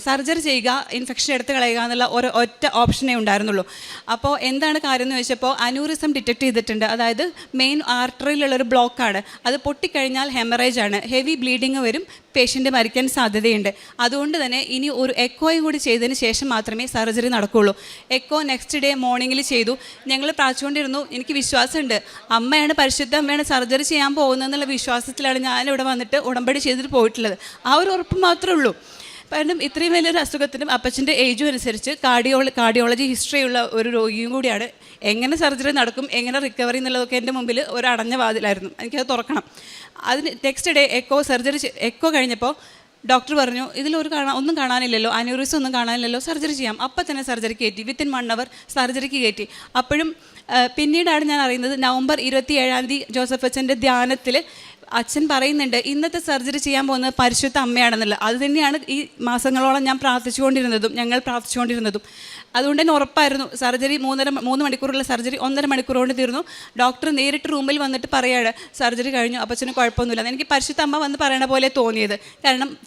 സർജറി ചെയ്യുക ഇൻഫെക്ഷൻ എടുത്ത് കളയുക എന്നുള്ള ഒരു ഒറ്റ ഓപ്ഷനേ ഉണ്ടായിരുന്നുള്ളൂ. അപ്പോൾ എന്താണ് കാര്യം എന്ന് വെച്ചപ്പോൾ അനൂറിസം ഡിറ്റക്ട് ചെയ്തിട്ടുണ്ട്. അതായത് മെയിൻ ആർട്ടറിയിലുള്ളൊരു ബ്ലോക്കാണ് അത് പൊട്ടിക്കഴിഞ്ഞാൽ ഹെമറേജ് ആണ്. ഹെവി ബ്ലീഡിങ് വരും പേഷ്യന്റ് മരിക്കാൻ സാധ്യതയുണ്ട്. അതുകൊണ്ട് തന്നെ ഇനി ഒരു എക്കോയും കൂടി ചെയ്തതിന് ശേഷം മാത്രമേ സർജറി നടക്കുകയുള്ളൂ എക്കോ നെക്സ്റ്റ് ഡേ മോർണിംഗിൽ ചെയ്തു. ഞങ്ങൾ പ്രാർത്ഥിച്ചുകൊണ്ടിരുന്നു എനിക്ക് വിശ്വാസമുണ്ട്. അമ്മയാണ് പരിശുദ്ധ അമ്മയാണ് സർജറി ചെയ്യാൻ പോകുന്നതെന്നുള്ള വിശ്വാസത്തിലാണ് ഞാനിവിടെ വന്നിട്ട് ഉടമ്പടി ചെയ്തിട്ട് പോയിട്ടുള്ളത്. ആ ഒരു ഉറപ്പ് മാത്രമേ ഉള്ളൂ. കാരണം ഇത്രയും വലിയൊരു അസുഖത്തിനും അപ്പച്ചന്റെ ഏജും അനുസരിച്ച് കാർഡിയോ കാർഡിയോളജി ഹിസ്റ്ററിയുള്ള ഒരു രോഗിയും കൂടിയാണ് എങ്ങനെ സർജറി നടക്കും എങ്ങനെ റിക്കവറി എന്നുള്ളതൊക്കെ എന്റെ മുമ്പിൽ ഒരു അടഞ്ഞ വാതിലായിരുന്നു. എനിക്കത് തുറക്കണം. അതിന് next day echo surgery echo കഴിഞ്ഞപ്പോൾ ഡോക്ടർ പറഞ്ഞു ഇതിലൊരു കാണാൻ ഒന്നും കാണാനില്ലല്ലോ അനൂറിസം ഒന്നും കാണാനില്ലല്ലോ സർജറി ചെയ്യാം. അപ്പം തന്നെ സർജറി കയറ്റി. വിത്തിൻ വൺ അവർ സർജറിക്ക് കയറ്റി. അപ്പോഴും പിന്നീടാണ് ഞാൻ അറിയുന്നത് നവംബർ ഇരുപത്തി ഏഴാം തീയതി ജോസഫ് അച്ഛന്റെ ധ്യാനത്തിൽ അച്ഛൻ പറയുന്നുണ്ട് ഇന്നത്തെ സർജറി ചെയ്യാൻ പോകുന്നത് പരിശുദ്ധ അമ്മയാണെന്നുള്ളത് അത് തന്നെയാണ് ഈ മാസങ്ങളോളം ഞാൻ പ്രാർത്ഥിച്ചുകൊണ്ടിരുന്നതും ഞങ്ങൾ പ്രാർത്ഥിച്ചുകൊണ്ടിരുന്നതും. അതുകൊണ്ട് തന്നെ ഉറപ്പായിരുന്നു. സർജറി മൂന്നര മൂന്ന് മണിക്കൂറുള്ള സർജറി ഒന്നര മണിക്കൂർ കൊണ്ട് തീർന്നു. ഡോക്ടർ നേരിട്ട് റൂമിൽ വന്നിട്ട് പറയാണ് സർജറി കഴിഞ്ഞു അപ്പച്ചന് കുഴപ്പമൊന്നുമില്ല. എനിക്ക് പരിശുദ്ധ അമ്മ വന്ന് പറയണ പോലെ തോന്നിയത്. കാരണം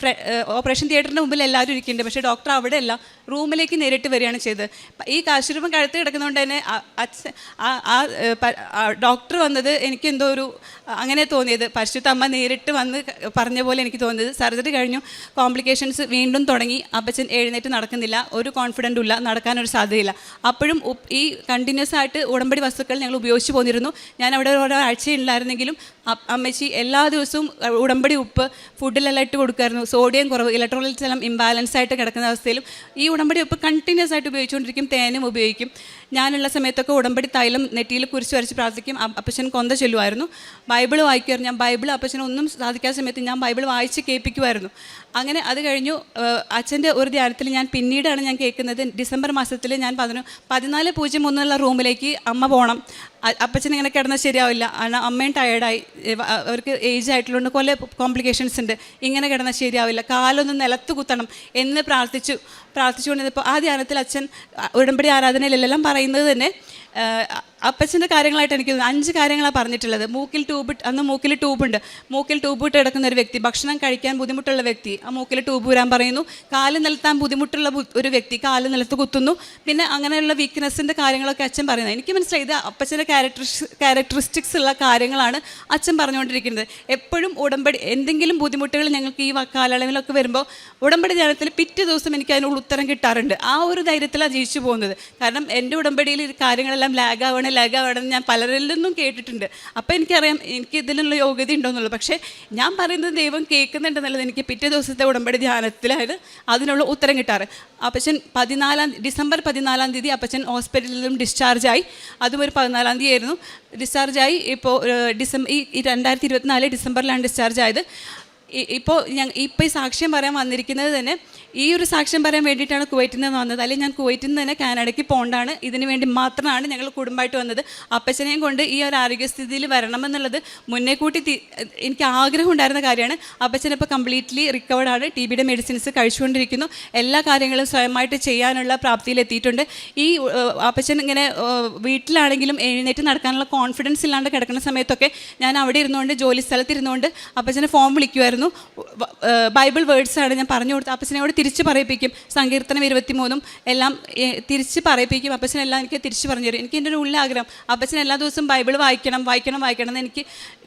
ഓപ്പറേഷൻ തിയേറ്ററിന്റെ മുമ്പിൽ എല്ലാവരും ഇരിക്കുന്നുണ്ട്. പക്ഷേ ഡോക്ടർ അവിടെ അല്ല റൂമിലേക്ക് നേരിട്ട് വരികയാണ് ചെയ്തത്. ഈ കാശുരൂപം കഴുത്ത് കിടക്കുന്നതുകൊണ്ട് തന്നെ അച്ഛൻ ആ- ഡോക്ടർ വന്നത് എനിക്ക് എന്തോ ഒരു അങ്ങനെ തോന്നിയത്. പരിശുദ്ധ അമ്മ നേരിട്ട് വന്ന് പറഞ്ഞ പോലെ എനിക്ക് തോന്നിയത്. സർജറി കഴിഞ്ഞു കോംപ്ലിക്കേഷൻസ് വീണ്ടും തുടങ്ങി. അപ്പച്ചൻ എഴുന്നേറ്റ് നടക്കുന്നില്ല. ഒരു കോൺഫിഡന്റും ഇല്ല. നടക്കാനൊരു സാധ്യതയില്ല. അപ്പോഴും ഈ കണ്ടിന്യൂസ് ആയിട്ട് ഉടമ്പടി വസ്തുക്കൾ ഞങ്ങൾ ഉപയോഗിച്ച് പോന്നിരുന്നു. ഞാൻ അവിടെ ഓരോ ഉണ്ടായിരുന്നെങ്കിലും അമ്മച്ചി എല്ലാ ദിവസവും ഉടമ്പടി ഉപ്പ് ഫുഡിലെല്ലാം ഇട്ട് കൊടുക്കുമായിരുന്നു സോഡിയം കുറവ് ഇലക്ട്രോലൈറ്റ്സ് എല്ലാം ഇംബാലൻസ് ആയിട്ട് കിടക്കുന്ന അവസ്ഥയിലും ഈ ഉടമ്പടി ഉപ്പ് കണ്ടിന്യൂസ് ആയിട്ട് ഉപയോഗിച്ചുകൊണ്ടിരിക്കും തേനും ഉപയോഗിക്കും. ഞാനുള്ള സമയത്തൊക്കെ ഉടമ്പടി തൈലം നെറ്റിയിൽ കുരിച്ച് വരച്ച് പ്രാർത്ഥിക്കും. അപ്പച്ചൻ കൊന്ത ചൊല്ലുമായിരുന്നു. ബൈബിൾ വായിക്കുമായിരുന്നു. ഞാൻ ബൈബിൾ അപ്പച്ചനൊന്നും സാധിക്കാത്ത സമയത്ത് ഞാൻ ബൈബിൾ വായിച്ച് കേൾപ്പിക്കുമായിരുന്നു. അങ്ങനെ അത് കഴിഞ്ഞു അച്ഛന്റെ ഒരു ധ്യാനത്തിൽ ഞാൻ പിന്നീടാണ് ഞാൻ കേൾക്കുന്നത് ഡിസംബർ മാസത്തിൽ ഞാൻ പതിനൊ പതിനാല് പൂജ്യം ഒന്നുള്ള റൂമിലേക്ക് അമ്മ പോകണം അപ്പച്ചൻ ഇങ്ങനെ കിടന്നാൽ ശരിയാവില്ല. കാരണം അമ്മയും ടയേർഡായി അവർക്ക് ഏജ് ആയിട്ടുള്ളതുകൊണ്ട് കുറേ കോംപ്ലിക്കേഷൻസ് ഉണ്ട്. ഇങ്ങനെ കിടന്നാൽ ശരിയാവില്ല. കാലൊന്ന് നിലത്ത് കുത്തണം എന്ന് പ്രാർത്ഥിച്ചു. പ്രാർത്ഥിച്ചുകൊണ്ടിരുന്നപ്പോൾ ആ ധ്യാനത്തിൽ അച്ഛൻ ഉടമ്പടി ആരാധനയിലെല്ലാം പറയുന്നത് തന്നെ അപ്പച്ചന്റെ കാര്യങ്ങളായിട്ട് എനിക്ക് അഞ്ച് കാര്യങ്ങളാണ് പറഞ്ഞിട്ടുള്ളത്. മൂക്കിൽ ട്യൂബ് അന്ന് മൂക്കിൽ ട്യൂബുണ്ട്. മൂക്കിൽ ട്യൂബ് കിടക്കുന്ന ഒരു വ്യക്തി ഭക്ഷണം കഴിക്കാൻ ബുദ്ധിമുട്ടുള്ള വ്യക്തി ആ മൂക്കിൽ ട്യൂബ് വരാൻ പറയുന്നു. കാൽ നിലത്താൻ ബുദ്ധിമുട്ടുള്ള ഒരു വ്യക്തി കാൽ നിലത്ത് കുത്തുന്നു. പിന്നെ അങ്ങനെയുള്ള വീക്ക്നെസ്സിന്റെ കാര്യങ്ങളൊക്കെ അച്ഛൻ പറയുന്നത്. എനിക്ക് മനസ്സിലായി ഇത് അപ്പച്ചന്റെ ക്യാരക്ടറിസ് ക്യാരക്ടറിസ്റ്റിക്സ് ഉള്ള കാര്യങ്ങളാണ് അച്ഛൻ പറഞ്ഞുകൊണ്ടിരിക്കുന്നത്. എപ്പോഴും ഉടമ്പടി എന്തെങ്കിലും ബുദ്ധിമുട്ടുകൾ ഞങ്ങൾക്ക് ഈ കാലയളവിലൊക്കെ വരുമ്പോൾ ഉടമ്പടി ധ്യാനത്തിൽ പിറ്റേ ദിവസം എനിക്ക് അതിനുള്ള ഉത്തരം കിട്ടാറുണ്ട്. ആ ഒരു ധൈര്യത്തിലാണ് ജീവിച്ചു പോകുന്നത്. കാരണം എന്റെ ഉടമ്പടിയിൽ കാര്യങ്ങളെല്ലാം ലാഗ് കാര്യങ്ങളെല്ലാം ലാഗാവണം അവിടെ നിന്ന് ഞാൻ പലരിൽ നിന്നും കേട്ടിട്ടുണ്ട്. അപ്പോൾ എനിക്കറിയാം എനിക്ക് ഇതിലുള്ള യോഗ്യത ഉണ്ടോയെന്നുള്ളൂ പക്ഷേ ഞാൻ പറയുന്നത് ദൈവം കേൾക്കുന്നുണ്ടെന്നുള്ളത് എനിക്ക് പിറ്റേ ദിവസത്തെ ഉടമ്പടി ധ്യാനത്തിലായത് അതിനുള്ള ഉത്തരം കിട്ടാറ്. അപ്പച്ചൻ പതിനാലാം ഡിസംബർ പതിനാലാം തീയതി അപ്പച്ചൻ ഹോസ്പിറ്റലിൽ നിന്നും ഡിസ്ചാർജായി അതും ഒരു പതിനാലാം തീയതി ആയിരുന്നു. ഡിസ്ചാർജായി ഇപ്പോൾ ഡിസംബർ ഈ രണ്ടായിരത്തി ഇരുപത്തിനാല് ഡിസംബറിലാണ് ഡിസ്ചാർജ് ആയത്. ഇപ്പോൾ ഞാൻ ഇപ്പോൾ ഈ സാക്ഷ്യം പറയാൻ വന്നിരിക്കുന്നത് തന്നെ ഈ ഒരു സാക്ഷ്യം പറയാൻ വേണ്ടിയിട്ടാണ് കുവൈറ്റിൽ നിന്ന് വന്നത്. അല്ലെങ്കിൽ ഞാൻ കുവൈറ്റിൽ നിന്ന് തന്നെ കാനഡയ്ക്ക് പോകേണ്ടതാണ് ഇതിന് വേണ്ടി മാത്രമാണ് ഞങ്ങൾ കുടുംബമായിട്ട് വന്നത്. അപ്പച്ചനെയും കൊണ്ട് ഈ ഒരു ആരോഗ്യസ്ഥിതിയിൽ വരണമെന്നുള്ളത് മുന്നേ കൂട്ടി എനിക്ക് ആഗ്രഹം ഉണ്ടായിരുന്ന കാര്യമാണ്. അപ്പച്ചൻ ഇപ്പോൾ കംപ്ലീറ്റ്ലി റിക്കവേർഡാണ് ടി ബിയുടെ മെഡിസിൻസ് കഴിച്ചുകൊണ്ടിരിക്കുന്നു. എല്ലാ കാര്യങ്ങളും സ്വയമായിട്ട് ചെയ്യാനുള്ള പ്രാപ്തിയിലെത്തിയിട്ടുണ്ട് ഈ അപ്പച്ചൻ ഇങ്ങനെ വീട്ടിലാണെങ്കിലും എഴുന്നേറ്റ് നടക്കാനുള്ള കോൺഫിഡൻസ് ഇല്ലാണ്ട് കിടക്കുന്ന സമയത്തൊക്കെ ഞാൻ അവിടെ ഇരുന്നുകൊണ്ട് ജോലി സ്ഥലത്ത് ഇരുന്നുകൊണ്ട് അപ്പച്ചനെ ഫോം വിളിക്കുമായിരുന്നു ഏഹ്, ബൈബിൾ വേർഡ്സാണ് ഞാൻ പറഞ്ഞു കൊടുത്ത് അപ്പച്ചനോട് തിരിച്ച് പറയിപ്പിക്കും. സങ്കീർത്തനം ഇരുപത്തിമൂന്നും എല്ലാം തിരിച്ച് പറയിപ്പിക്കും. അപ്പച്ചനെല്ലാം എനിക്ക് തിരിച്ച് പറഞ്ഞു തരും. എനിക്ക് എന്റെ ഒരു ഉള്ള ആഗ്രഹം അപ്പച്ചൻ എല്ലാ ദിവസവും ബൈബിൾ വായിക്കണം വായിക്കണം വായിക്കണം എന്ന് എനിക്ക്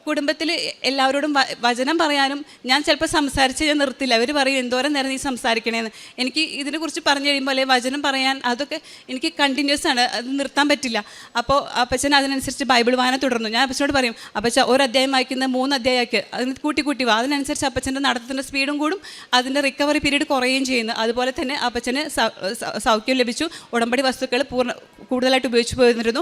കുടുംബത്തിൽ എല്ലാവരോടും വചനം പറയാനും ഞാൻ ചിലപ്പോൾ സംസാരിച്ച് ഞാൻ നിർത്തില്ല. അവർ പറയും എന്തോരം നേരം നീ സംസാരിക്കണേന്ന്? എനിക്ക് ഇതിനെക്കുറിച്ച് പറഞ്ഞു കഴിയുമ്പോൾ അല്ലെങ്കിൽ വചനം പറയാൻ അതൊക്കെ എനിക്ക് കണ്ടിന്യൂസ് ആണ്. അത് നിർത്താൻ പറ്റില്ല. അപ്പോൾ അപ്പച്ചൻ അതിനനുസരിച്ച് ബൈബിൾ വായന തുടർന്നു. ഞാൻ അപ്പച്ചനോട് പറയും അപ്പച്ച ഒരു അധ്യായം വായിക്കുന്ന മൂന്ന് അധ്യായമാക്കി അതിന് കൂട്ടി കൂട്ടി വാ. അതിനനുസരിച്ച് അപ്പച്ചന്റെ നടത്തത്തിന്റെ സ്പീഡും കൂടും. അതിന്റെ റിക്കവറി പീരീഡ് കുറയുകയും ചെയ്യുന്നു. അതുപോലെ തന്നെ അപ്പച്ചന് സൗഖ്യം ലഭിച്ചു. ഉടമ്പടി വസ്തുക്കൾ പൂർണ കൂടുതലായിട്ട് ഉപയോഗിച്ചു പോയിരുന്നിരുന്നു.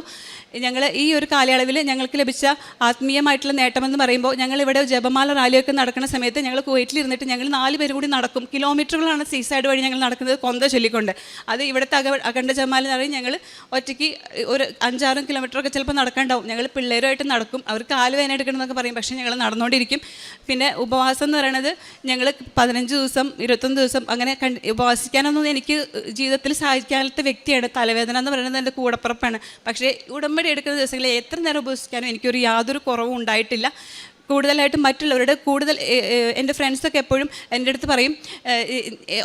ഞങ്ങൾ ഈ ഒരു കാലയളവിൽ ഞങ്ങൾക്ക് ലഭിച്ച ആത്മീയമായിട്ടുള്ള നേട്ടമെന്ന് പറയുമ്പോൾ ഞങ്ങൾ ഇവിടെ ജപമാല റാലിയൊക്കെ നടക്കുന്ന സമയത്ത് ഞങ്ങൾ കുവൈറ്റിലിരുന്നിട്ട് ഞങ്ങൾ നാല് പേര് കൂടി നടക്കും. കിലോമീറ്ററുകളാണ് സീസൈഡ് വഴി ഞങ്ങൾ നടക്കുന്നത് കൊന്ത ചൊല്ലിക്കൊണ്ട്. അത് ഇവിടുത്തെ അക അഖണ്ഡ ജപമാല എന്ന് പറയുമ്പോൾ ഞങ്ങൾ ഒറ്റയ്ക്ക് ഒരു അഞ്ചാറും കിലോമീറ്ററൊക്കെ ചിലപ്പോൾ നടക്കാണ്ടാവും. ഞങ്ങൾ പിള്ളേരുമായിട്ട് നടക്കും. അവർ കാൽ വേന എടുക്കണമെന്നൊക്കെ പറയും. പക്ഷേ ഞങ്ങൾ നടന്നുകൊണ്ടിരിക്കും പിന്നെ ഉപവാസം എന്ന് പറയുന്നത് ഞങ്ങൾ പതിനഞ്ച് ദിവസം ഇരുപത്തൊന്ന് ദിവസം അങ്ങനെ ഉപവാസിക്കാനൊന്നും എനിക്ക് ജീവിതത്തിൽ സാധിക്കാത്ത വ്യക്തിയാണ്. തലവേദന എന്ന് പറയുന്നത് എന്റെ കൂടപ്പുറപ്പാണ്. പക്ഷേ ഉടമ്പടി എടുക്കുന്ന ദിവസങ്ങളിൽ എത്ര നേരം ഉപവസിക്കാനും എനിക്കൊരു യാതൊരു കുറവും ഉണ്ടായിട്ടില്ല. ഇല്ല കൂടുതലായിട്ടും മറ്റുള്ളവരുടെ കൂടുതൽ എന്റെ ഫ്രണ്ട്സൊക്കെ എപ്പോഴും എന്റെ അടുത്ത് പറയും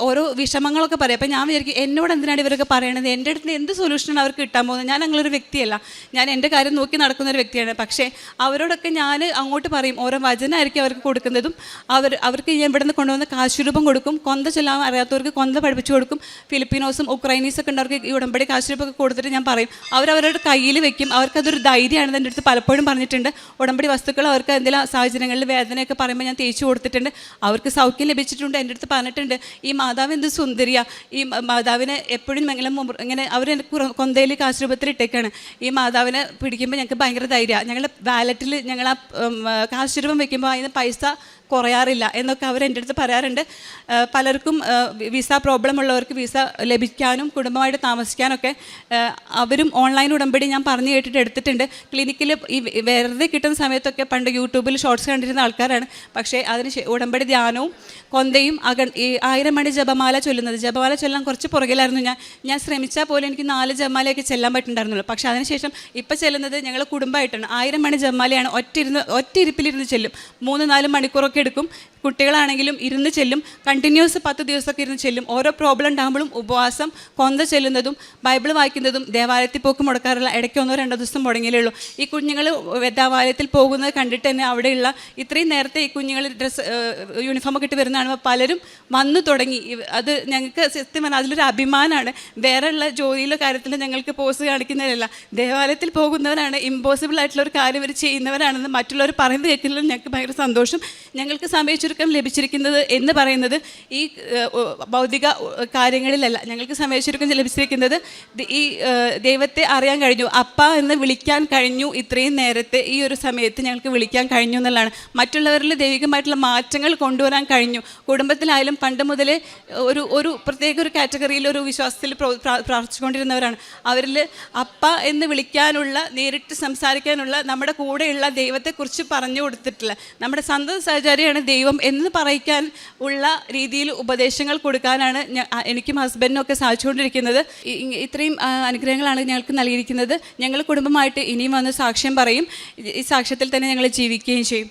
ഓരോ വിഷമങ്ങളൊക്കെ പറയും. അപ്പോൾ ഞാൻ വിചാരിക്കും എന്നോട് എന്തിനാണ് ഇവരൊക്കെ പറയണത്? എന്റെ അടുത്ത് എന്ത് സൊല്യൂഷനാണ് അവർക്ക് കിട്ടാൻ പോകുന്നത്? ഞാൻ അങ്ങനൊരു വ്യക്തിയല്ല. ഞാൻ എന്റെ കാര്യം നോക്കി നടക്കുന്ന ഒരു വ്യക്തിയാണ്. പക്ഷേ അവരോടൊക്കെ ഞാൻ അങ്ങോട്ട് പറയും ഓരോ വചനമായിരിക്കും അവർക്ക് കൊടുക്കുന്നതും. അവർ അവർക്ക് ഞാൻ ഇവിടെ നിന്ന് കൊണ്ടുവന്ന കാശുരൂപം കൊടുക്കും. കൊന്ത ചൊല്ലാൻ അറിയാത്തവർക്ക് കൊന്ത പഠിപ്പിച്ചു കൊടുക്കും. ഫിലിപ്പീനോസും ഉക്രൈനീസൊക്കെ ഉണ്ടവർക്ക് ഈ ഉടമ്പടി കാശുരൂപൊക്കെ കൊടുത്തിട്ട് ഞാൻ പറയും. അവരവരുടെ കയ്യിൽ വെക്കും. അവർക്കതൊരു ധൈര്യമാണെന്ന് എന്റെ അടുത്ത് പലപ്പോഴും പറഞ്ഞിട്ടുണ്ട്. ഉടമ്പടി വസ്തുക്കൾ അവർക്ക് എന്തെങ്കിലും സാഹചര്യങ്ങളിൽ വേദനയൊക്കെ പറയുമ്പോൾ ഞാൻ തേച്ച് കൊടുത്തിട്ടുണ്ട്. അവർക്ക് സൗഖ്യം ലഭിച്ചിട്ടുണ്ട്. എന്റെ അടുത്ത് പറഞ്ഞിട്ടുണ്ട് ഈ മാതാവ് എന്ത് സുന്ദരിയാ. ഈ മാതാവിനെ എപ്പോഴും എങ്ങനെ ഇങ്ങനെ അവർ കൊന്തയിൽ കാശുരൂപത്തിൽ ഇട്ടേക്കാണ്. ഈ മാതാവിനെ പിടിക്കുമ്പോൾ ഞങ്ങൾക്ക് ഭയങ്കര ധൈര്യമാണ് ഞങ്ങളുടെ വാലറ്റിൽ ഞങ്ങൾ ആ കാശുരൂപം വെക്കുമ്പോൾ അതിന് പൈസ കുറയാറില്ല എന്നൊക്കെ അവർ എന്റെ അടുത്ത് പറയാറുണ്ട്. പലർക്കും വിസ പ്രോബ്ലം ഉള്ളവർക്ക് വിസ ലഭിക്കാനും കുടുംബമായിട്ട് താമസിക്കാനൊക്കെ അവരും ഓൺലൈൻ ഉടമ്പടി ഞാൻ പറഞ്ഞു കേട്ടിട്ട് എടുത്തിട്ടുണ്ട്. ക്ലിനിക്കിൽ ഈ വെറുതെ കിട്ടുന്ന സമയത്തൊക്കെ പണ്ട് യൂട്യൂബിൽ ഷോർട്സ് കണ്ടിരുന്ന ആൾക്കാരാണ്. പക്ഷേ അതിന് ഉടമ്പടി ധ്യാനവും കൊന്തയും അക ഈ ആയിരം മണി ജപമാല ചൊല്ലുന്നത്. ജപമാല ചൊല്ലാൻ കുറച്ച് പുറകിലായിരുന്നു ഞാൻ. ഞാൻ ശ്രമിച്ചാൽ പോലും എനിക്ക് നാല് ജപമാലയൊക്കെ ചെല്ലാൻ പറ്റുന്നുണ്ടായിരുന്നുള്ളൂ. പക്ഷേ അതിനുശേഷം ഇപ്പോൾ ചെല്ലുന്നത് ഞങ്ങൾ കുടുംബമായിട്ടാണ്. ആയിരം മണി ജപമാലയാണ് ഒറ്റ ഇരുന്ന് ഒറ്റ ഇരിപ്പിലിരുന്ന് ചെല്ലും. മൂന്ന് നാല് മണിക്കൂറൊക്കെ എടുക്കും കുട്ടികളാണെങ്കിലും ഇരുന്ന് ചെല്ലും കണ്ടിന്യൂസ് പത്ത് ദിവസമൊക്കെ ഇരുന്ന് ചെല്ലും. ഓരോ പ്രോബ്ലം ഉണ്ടാകുമ്പോഴും ഉപവാസം കൊന്ത ചെല്ലുന്നതും ബൈബിൾ വായിക്കുന്നതും ദേവാലയത്തിൽ പോക്ക് മുടക്കാറില്ല ഇടയ്ക്ക് ഒന്നോ രണ്ടോ ദിവസം മുടങ്ങിയേ ഉള്ളൂ. ഈ കുഞ്ഞുങ്ങൾ ദേവാലയത്തിൽ പോകുന്നത് കണ്ടിട്ട് തന്നെ അവിടെയുള്ള ഇത്രയും നേരത്തെ ഈ കുഞ്ഞുങ്ങൾ ഡ്രസ്സ് യൂണിഫോമൊക്കെ ഇട്ട് വരുന്നതാണ് പലരും വന്നു തുടങ്ങി. അത് ഞങ്ങൾക്ക് സത്യം പറഞ്ഞാൽ അതിലൊരു അഭിമാനമാണ് വേറെയുള്ള ജോലിയിലോ കാര്യത്തിലോ ഞങ്ങൾക്ക് പോസ് കാണിക്കുന്നതല്ല ദേവാലയത്തിൽ പോകുന്നവരാണ് ഇമ്പോസിബിൾ ആയിട്ടുള്ള ഒരു കാര്യം ഇവർ ചെയ്യുന്നവരാണെന്ന് മറ്റുള്ളവർ പറയുന്നത് കേൾക്കുന്നതിൽ ഞങ്ങൾക്ക് ഭയങ്കര സന്തോഷം. ഞങ്ങൾക്ക് സമയ ചുരുക്കം ലഭിച്ചിരിക്കുന്നത് എന്ന് പറയുന്നത് ഈ ഭൗതിക കാര്യങ്ങളിലല്ല. ഞങ്ങൾക്ക് സമയച്ചുരുക്കം ലഭിച്ചിരിക്കുന്നത് ഈ ദൈവത്തെ അറിയാൻ കഴിഞ്ഞു. അപ്പ എന്ന് വിളിക്കാൻ കഴിഞ്ഞു ഇത്രയും നേരത്തെ ഈ ഒരു സമയത്ത് ഞങ്ങൾക്ക് വിളിക്കാൻ കഴിഞ്ഞു എന്നുള്ളതാണ്. മറ്റുള്ളവരിൽ ദൈവികമായിട്ടുള്ള മാറ്റങ്ങൾ കൊണ്ടുവരാൻ കഴിഞ്ഞു. കുടുംബത്തിലായാലും പണ്ട് മുതലേ ഒരു ഒരു പ്രത്യേക ഒരു കാറ്റഗറിയിൽ ഒരു വിശ്വാസത്തിൽ പ്രോ- പ്രാ- പ്രാർത്ഥിച്ചുകൊണ്ടിരുന്നവരാണ്. അവരിൽ അപ്പ എന്ന് വിളിക്കാനുള്ള നേരിട്ട് സംസാരിക്കാനുള്ള നമ്മുടെ കൂടെയുള്ള ദൈവത്തെക്കുറിച്ച് പറഞ്ഞു കൊടുത്തിട്ടില്ല. നമ്മുടെ സന്തത സഹചാരിയാണ് ദൈവം എന്ന് പറയിക്കാൻ ഉള്ള രീതിയിൽ ഉപദേശങ്ങൾ കൊടുക്കാനാണ് എനിക്കും ഹസ്ബൻഡിനും ഒക്കെ സാധിച്ചുകൊണ്ടിരിക്കുന്നത്. ഇത്രയും അനുഗ്രഹങ്ങളാണ് ഞങ്ങൾക്ക് നൽകിയിരിക്കുന്നത്. ഞങ്ങൾ കുടുംബമായിട്ട് ഇനിയും വന്ന് സാക്ഷ്യം പറയും. ഈ സാക്ഷ്യത്തിൽ തന്നെ ഞങ്ങൾ ജീവിക്കുകയും ചെയ്യും.